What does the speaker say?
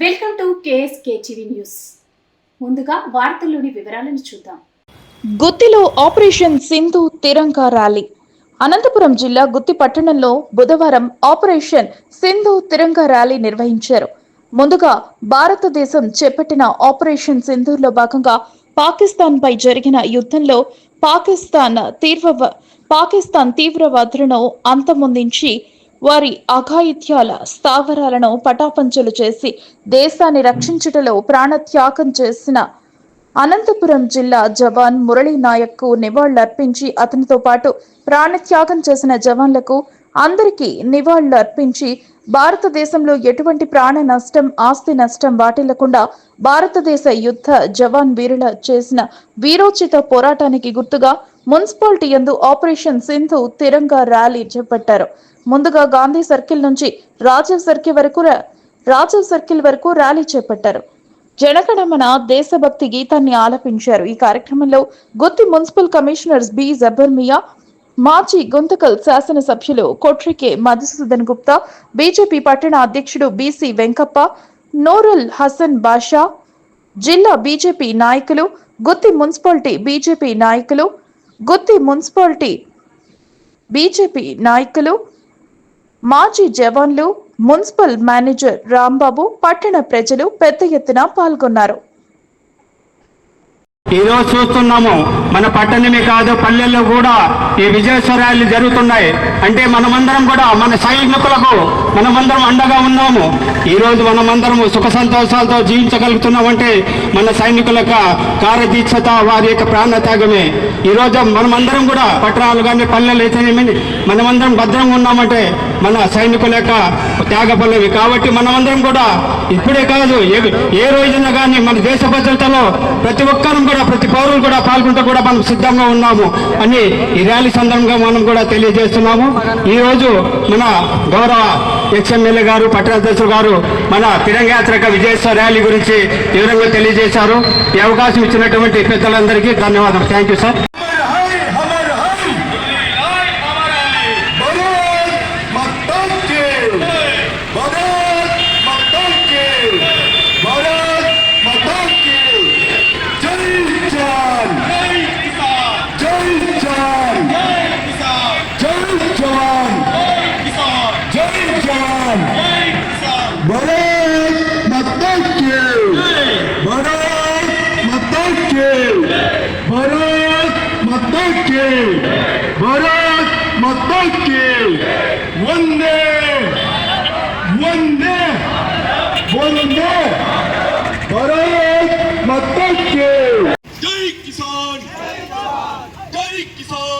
Welcome to KSK TV news. ముందుగా వార్తల్లోని వివరాలను చూద్దాం. గుత్తిలో ఆపరేషన్ సింధు తిరంగా ర్యాలీ. అనంతపురం జిల్లా గుత్తి పట్టణంలో బుధవారం ఆపరేషన్ సింధు తిరంగా ర్యాలీ నిర్వహించారు. ముందుగా భారతదేశం చేపట్టిన ఆపరేషన్ సింధూర్లో భాగంగా పాకిస్తాన్ పై జరిగిన యుద్ధంలో పాకిస్తాన్ తీవ్ర పాకిస్తాన్ తీవ్రవాదులను అంతమొందించి వారి అఘాయిత్యాల స్థావరాలను పటాపంచలు చేసి దేశాన్ని రక్షించుటలో ప్రాణత్యాగం చేసిన అనంతపురం జిల్లా జవాన్ మురళీ నాయక్కు నివాళులర్పించి అతనితో పాటు ప్రాణత్యాగం చేసిన జవాన్లకు అందరికీ నివాళులర్పించి భారతదేశంలో ఎటువంటి ప్రాణ నష్టం ఆస్తి నష్టం వాటిల్లకుండా భారతదేశ యుద్ధ జవాన్ వీరుల చేసిన వీరోచిత పోరాటానికి గుర్తుగా మున్సిపాలిటీ యందు ఆపరేషన్ సింధు తిరంగా ర్యాలీ చేపట్టారు. ముందుగా గాంధీ సర్కిల్ నుంచి రాజీవ్ సర్కిల్ వరకు రాజీవ్ సర్కిల్ వరకు ర్యాలీ చేపట్టారు. జనగణమన దేశభక్తి గీతాన్ని ఆలపించారు. ఈ కార్యక్రమంలో Gutti municipal commissioners B. Jabar Miya మాజీ గుంతకల్ శాసనసభ్యులు కొట్రికే మధుసూదన్ గుప్తా బీజేపీ పట్టణ అధ్యక్షుడు బీసీ వెంకప్ప నూరుల్ హసన్ బాషా జిల్లా బీజేపీ నాయకులు గుత్తి మున్సిపాలిటీ బీజేపీ నాయకులు గుత్తి మున్సిపాలిటీ బీజేపీ నాయకులు మాజీ జవాన్లు మున్సిపల్ మేనేజర్ రాంబాబు పట్టణ ప్రజలు పెద్ద ఎత్తున పాల్గొన్నారు. ఈ రోజు చూస్తున్నాము మన పట్టణమే కాదు పల్లెల్లో కూడా ఈ విజయోత్సవాలు జరుగుతున్నాయి. అంటే మనమందరం కూడా మన సైనికులకు మనమందరం అండగా ఉన్నాము. ఈ రోజు మనమందరం సుఖ సంతోషాలతో జీవించగలుగుతున్నామంటే మన సైనికుల యొక్క కార్యదీక్షత వారి యొక్క ప్రాణత్యాగమే. ఈ రోజు మనమందరం కూడా పట్టణాలు కానీ పల్లెలు అయితేనేమి మనమందరం భద్రంగా ఉన్నామంటే మన సైనికుల యొక్క త్యాగ పల్లవి కాబట్టి మనమందరం కూడా ఇప్పుడే కాదు ఏ ఏ రోజున కానీ మన దేశ భద్రతలో ప్రతి ఒక్కరం కూడా ప్రతి పౌరులు కూడా పాల్గొంటూ కూడా మనం సిద్ధంగా ఉన్నాము అని ఈ ర్యాలీ సందర్భంగా మనం కూడా తెలియజేస్తున్నాము. ఈ రోజు మన గౌరవ ఎక్స్ఎమ్మెల్యే గారు పట్టణాధ్యక్షులు గారు మన తిరంగయాత్రక విజయోత్సవ ర్యాలీ గురించి వివరంగా తెలియజేశారు. ఈ అవకాశం ఇచ్చినటువంటి పెద్దలందరికీ ధన్యవాదాలు. Thank you sir Bharat Mataku! Bharat Mataku! Bharat Mataku! Bharat Mataku! One day! One day! One day! Bharat Mataku! Jai Kisan! Jai Kisan!